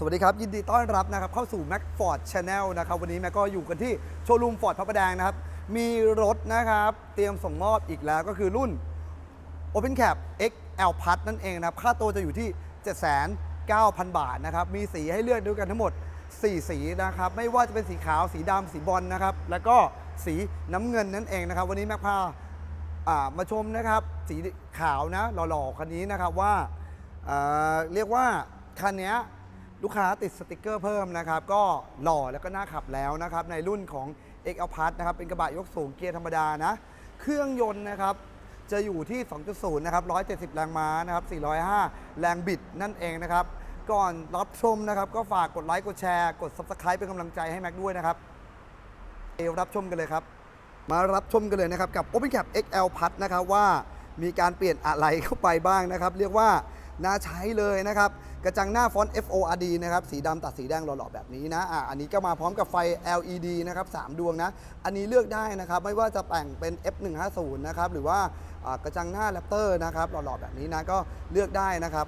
สวัสดีครับ ยินดีต้อนรับนะครับเข้าสู่ Mac Ford Channel นะครับวันนี้แม็กก็อยู่กันที่โชว์รูมฟอร์ดพระประแดงนะครับ มีรถนะครับ เตรียมส่งมอบอีกแล้วก็คือรุ่น Open Cap XL Plus นั่นเองนะครับ ค่าตัวจะอยู่ที่ 7,900บาทนะครับ มีสีให้เลือกด้วยกันทั้งหมด 4 สีนะครับ ไม่ว่าจะเป็นสีขาวสีดำสีบอลนะครับ แล้วก็สีน้ำเงินนั่นเองนะครับ วันนี้แม็กพาามาชมนะครับ สีขาวนะหล่อๆคันนี้นะครับว่าอ่าเรียกว่าคันนี้ ลูกค้าติดสติกเกอร์เพิ่มนะครับ ก็หล่อแล้วก็น่าขับแล้วนะครับ ในรุ่นของ XL Plus นะครับ เป็นกระบะยกสูงเกียร์ธรรมดานะ เครื่องยนต์นะครับ จะอยู่ที่ 2.0 นะครับ 170 แรงม้านะครับ 405 แรงบิดนั่นเองนะครับ ก่อนรับชมนะครับ ก็ฝากกดไลค์ กดแชร์ กด Subscribe เป็นกำลังใจให้แม็กด้วยนะครับเอรับชมกันเลยครับ มารับชมกันเลยนะครับกับ Open Cap XL Plus นะครับว่ามีการเปลี่ยนอะไรเข้าไปบ้างนะครับ เรียกว่า น่าใช้เลยนะครับ กระจังหน้าฟอนต์ FORD นะครับ สีดำตัดสีแดงหล่อๆแบบนี้นะอะอันนี้ก็มาพร้อมกับไฟ LED นะครับ 3 ดวงนะ อันนี้เลือกได้นะครับ ไม่ว่าจะแต่งเป็น F150 นะครับ หรือว่าอ่ากระจังหน้าแรปเตอร์นะครับ หล่อๆแบบนี้นะ ก็เลือกได้นะครับ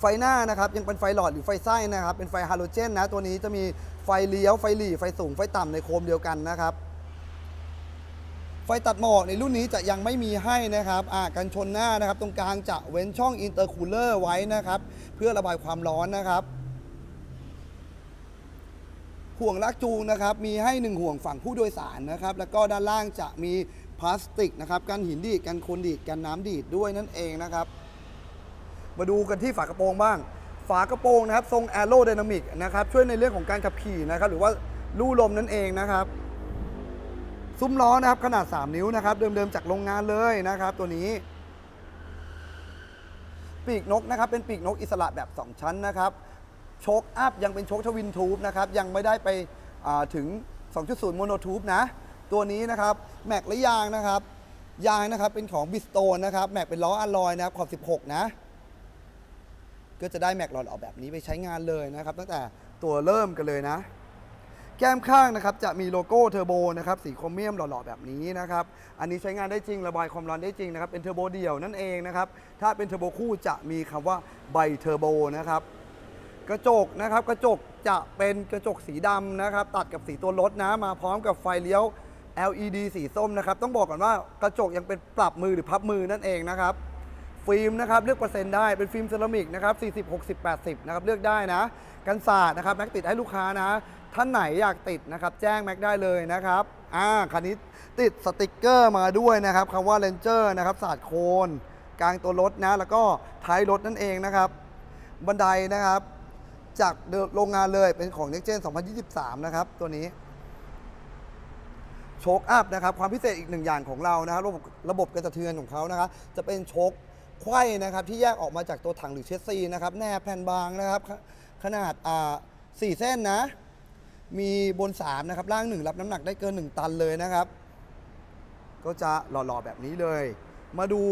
ไฟหน้านะครับยังเป็นไฟหลอดหรือไฟไส้นะครับเป็นไฟฮาโลเจนนะตัวนี้จะมีไฟเลี้ยวไฟหลีไฟสูงไฟต่ำในโคมเดียวกันนะครับ ไฟตัดหมอกในรุ่นนี้จะยังไม่มีให้นะครับอ่ากันชนหน้านะครับ ตรงกลางจะเว้นช่องอินเตอร์คูลเลอร์ไว้นะครับ เพื่อระบายความร้อนนะครับ ห่วงลากจูงนะครับ มีให้หนึ่งห่วงฝั่งผู้โดยสารนะครับ แล้วก็ด้านล่างจะมีพลาสติกนะครับกันหินดีดกันโคลนดีดกันน้ำดีดด้วยนั่นเองนะครับ มาดูกันที่ฝากระโปรงบ้าง ฝากระโปรงนะครับ ทรงแอโร d y นามิกนะครับช่วยในเรื่องของการขับขี่นะครับ หรือว่าลู่ลมนั่นเองนะครับ ซุ้มล้อนะครับขนาด 3 นิ้วนะครับ เดิมๆจากโรงงานเลยนะครับ ตัวนี้ ปีกนกนะครับ เป็นปีกนกอิสระแบบ 2 ชั้นนะครับ โชคอัพยังเป็นโชคทวินทูบนะครับ ยังไม่ได้ไปอ่าถึง 2.0 โมโนทูบนะ ตัวนี้นะครับ แม็กและยางนะครับ ยางนะครับเป็นของบิสโตนนะครับ แม็กเป็นล้ออะลอยนะครับ ขอบ 16 นะ ก็จะได้แม็กหลอดออกแบบนี้ไปใช้งานเลยนะครับ ตั้งแต่ตัวเริ่มกันเลยนะ แก้มข้างนะครับจะมีโลโก้เทอร์โบนะครับสีโครเมียมหล่อๆแบบนี้นะครับอันนี้ใช้งานได้จริงระบายความร้อนได้จริงนะครับเป็นเทอร์โบเดี่ยวนั่นเองนะครับถ้าเป็นเทอร์โบคู่จะมีคำว่าไบเทอร์โบนะครับกระจกนะครับกระจกจะเป็นกระจกสีดำนะครับตัดกับสีตัวรถนะมาพร้อมกับไฟเลี้ยว LED สีส้มนะครับต้องบอกก่อนว่ากระจกยังเป็นปรับมือหรือพับมือนั่นเองนะครับ ฟิล์มนะครับเลือกเปอร์เซ็นต์ได้เป็นฟิล์มเซรามิกนะครับ40 60 80นะครับเลือกได้นะ กันศาสตร์นะครับแม็กติดให้ลูกค้านะท่านไหนอยากติดนะครับแจ้งแม็กได้เลยนะครับอ่าคันนี้ติดสติกเกอร์มาด้วยนะครับคำว่า Ranger นะครับศาสตร์โคนกลางตัวรถนะ แล้วก็ท้ายรถนั่นเองนะครับ บันไดนะครับ จากโรงงานเลยเป็นของ Next Gen 2023 นะครับ ตัวนี้โชคอัพนะครับ ความพิเศษอีกหนึ่งอย่างของเรานะครับระบบระบบกระสะเทือนของเขานะครับจะเป็นโชค ไขว้นะครับที่แยกออกมาจากตัวถังหรือเชสซีนะครับแนบแผ่นบางนะครับขขนาดอ่าสี่เส้นนะ มีบน 3 นะครับ ล่าง 1 รับน้ำหนักได้เกิน 1 ตันเลยนะครับ ก็จะหล่อๆแบบนี้เลย มาดู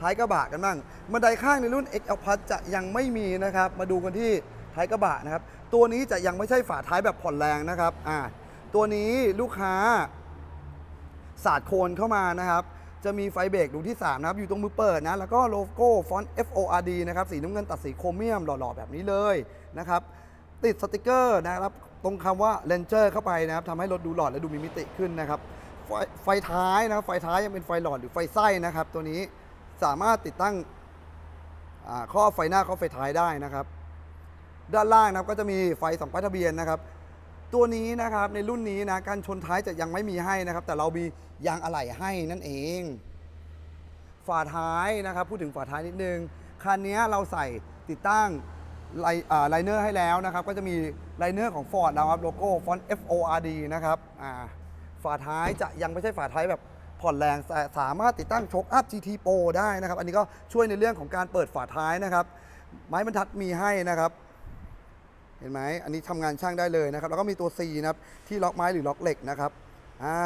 ท้ายกระบะกันบ้างบันไดข้างในรุ่น XL Plus จะยังไม่มีนะครับ มาดูกันที่ท้ายกระบะนะครับ ตัวนี้จะยังไม่ใช่ฝาท้ายแบบผ่อนแรงนะครับอ่าตัวนี้ลูกค้า สาดโคนเข้ามานะครับ จะมีไฟเบรกดวงที่ 3 นะครับ อยู่ตรงมือเปิดนะ แล้วก็โลโก้ฟอนต์ FORD นะครับ สีน้ำเงินตัดสีโครเมียมหล่อๆ แบบนี้เลยนะครับ ติดสติกเกอร์นะครับ ตรงคำว่า Ranger เข้าไปนะครับทำให้รถดูหล่อและดูมีมิติขึ้นนะครับ ไฟไฟท้ายนะครับ ไฟท้ายยังเป็นไฟหลอดหรือไฟไส้นะครับ ตัวนี้สามารถติดตั้งข้อไฟหน้าข้อไฟท้ายได้นะครับ ด้านล่างนะครับก็จะมีไฟสองป้ายทะเบียนนะครับ ตัวนี้นะครับในรุ่นนี้นะการชนท้ายจะยังไม่มีให้นะครับ แต่เรามียางอะไหล่ให้นั่นเอง ฝาท้ายนะครับ พูดถึงฝาท้ายนิดนึงคันนี้เราใส่ติดตั้งไลเนอร์ให้แล้วนะครับ ก็จะมีไลเนอร์ของ Ford นะครับโลโก้ฟอนต์ FORD นะครับฝาท้ายจะยังไม่ใช่ฝาท้ายแบบผ่อนแรงแสามารถติดตั้งโชคอัพ GT Pro ได้นะครับ อันนี้ก็ช่วยในเรื่องของการเปิดฝาท้ายนะครับ ไม้บรรทัดมีให้นะครับ เห็นไหมอันนี้ทำงานช่างได้เลยนะครับ แล้วก็มีตัว C นะครับที่ล็อกไม้หรือล็อกเหล็กนะครับอ่า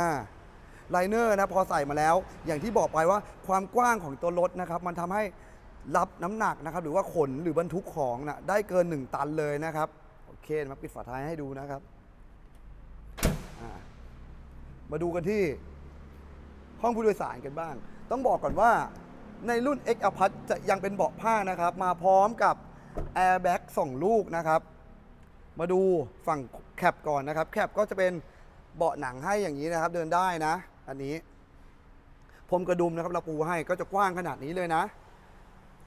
ไลเนอร์นะพอใส่มาแล้ว อย่างที่บอกไปว่าความกว้างของตัวรถนะครับ มันทำให้รับน้ำหนักนะครับ หรือว่าขนหรือบรรทุกของนะได้เกิน 1 ตันเลยนะครับโอเคมาปิดฝาท้ายให้ดูนะครับ มาดูกันที่ห้องผู้โดยสารกันบ้าง ต้องบอกก่อนว่าในรุ่น X a p a t จะยังเป็นเบาะผ้านะครับ มาพร้อมกับ Airbag 2ลูกนะครับ มาดูฝั่งแคปก่อนนะครับแคปก็จะเป็นเบาะหนังให้อย่างนี้นะครับ เดินได้นะ อันนี้พรมกระดุมนะครับเราปูให้ก็จะกว้างขนาดนี้เลยนะ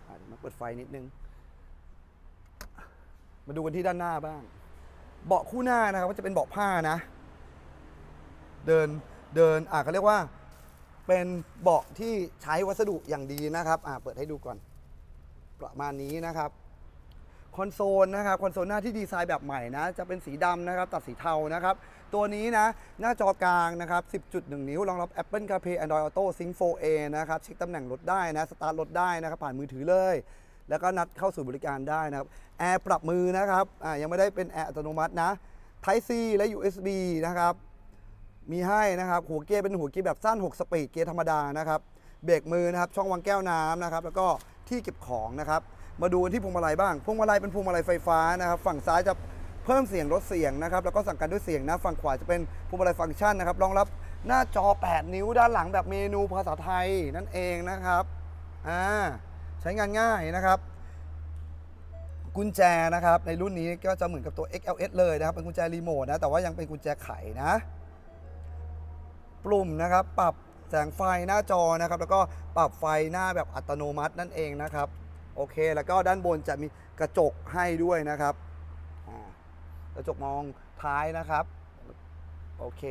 อะเดี๋ยวมาเปิดไฟนิดนึง มาดูกันที่ด้านหน้าบ้าง เบาะคู่หน้านะครับก็จะเป็นเบาะผ้านะ เดินเดินอะเขาเรียกว่า เป็นเบาะที่ใช้วัสดุอย่างดีนะครับ อะเปิดให้ดูก่อน ประมาณนี้นะครับ คอนโซลนะครับคอนโซลหน้าที่ดีไซน์แบบใหม่นะจะเป็นสีดำนะครับตัดสีเทานะครับตัวนี้นะหน้าจอกลางนะครับ 10.1 นิ้วรองรับ Apple CarPlay Android Auto Sync 4A นะครับเช็คตำแหน่งรถได้นะสตาร์ทรถได้นะครับผ่านมือถือเลย แล้วก็นัดเข้าสู่บริการได้นะครับแอร์ปรับมือนะครับอ่ายังไม่ได้เป็นแอร์อัตโนมัตินะ Type C และ USB นะครับมีให้นะครับหัวเกียร์เป็นหัวเกียร์แบบสั้น 6 สปีดเกียร์ธรรมดานะครับเบรกมือนะครับช่องวางแก้วน้ำนะครับแล้วก็ที่เก็บของนะครับ มาดูที่พวงมาลัยบ้าง พวงมาลัยเป็นพวงมาลัยไฟฟ้านะครับ ฝั่งซ้ายจะเพิ่มเสียงลดเสียงนะครับ แล้วก็สั่งการด้วยเสียงนะ ฝั่งขวาจะเป็นพวงมาลัยฟังก์ชันนะครับ รองรับหน้าจอ 8 นิ้วด้านหลังแบบเมนูภาษาไทยนั่นเองนะครับ อ่า ใช้งานง่ายนะครับ กุญแจนะครับ ในรุ่นนี้ก็จะเหมือนกับตัว XLS เลยนะครับ เป็นกุญแจรีโมทนะ แต่ว่ายังเป็นกุญแจไขนะ ปุ่มนะครับ ปรับแสงไฟหน้าจอนะครับ แล้วก็ปรับไฟหน้าแบบอัตโนมัตินั่นเองนะครับ โอเค แล้วก็ด้านบนจะมีกระจกให้ด้วยนะครับกระจกมองท้ายนะครับ โอเค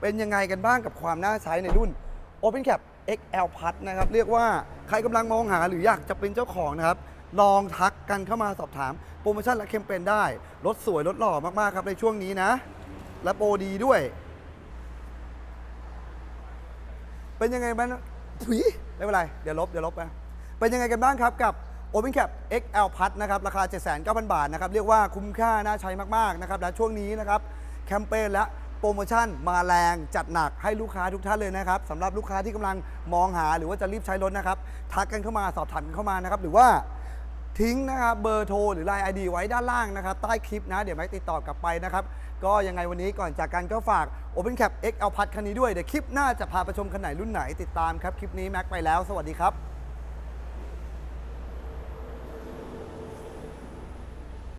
เป็นยังไงกันบ้างกับความน่าใช้ในรุ่น OpenCap XL Plus นะครับ เรียกว่าใครกำลังมองหาหรืออยากจะเป็นเจ้าของนะครับ ลองทักกันเข้ามาสอบถาม โปรโมชั่นและเคมเปญได้ รถสวยรถหล่อมาก ๆ ครับในช่วงนี้นะ และโปรดีด้วย เป็นยังไงบ้างถุยไม่เป็นไร เดี๋ยวลบ เดี๋ยวลบไป เป็นยังไงกันบ้างครับกับ OpenCap XL Plus นะครับราคา 79,000 บาทนะครับเรียกว่าคุ้มค่าน่าใช้มากๆนะครับและช่วงนี้นะครับแคมเปญและโปรโมชั่นมาแรงจัดหนักให้ลูกค้าทุกท่านเลยนะครับสำหรับลูกค้าที่กำลังมองหาหรือว่าจะรีบใช้รถนะครับทักกันเข้ามาสอบถามกันเข้ามานะครับหรือว่าทิ้งนะครับเบอร์โทรหรือ Line ID ไว้ด้านล่างนะครับใต้คลิปนะ เดี๋ยวแม็กติดต่อกลับไปนะครับ ก็ยังไงวันนี้ก่อนจากกันก็ฝาก OpenCap XL Plus คันนี้ด้วย เดี๋ยวคลิปหน้าจะพาไปชมคันไหนรุ่นไหนติดตามครับ คลิปนี้แม็กไปแล้ว สวัสดีครับ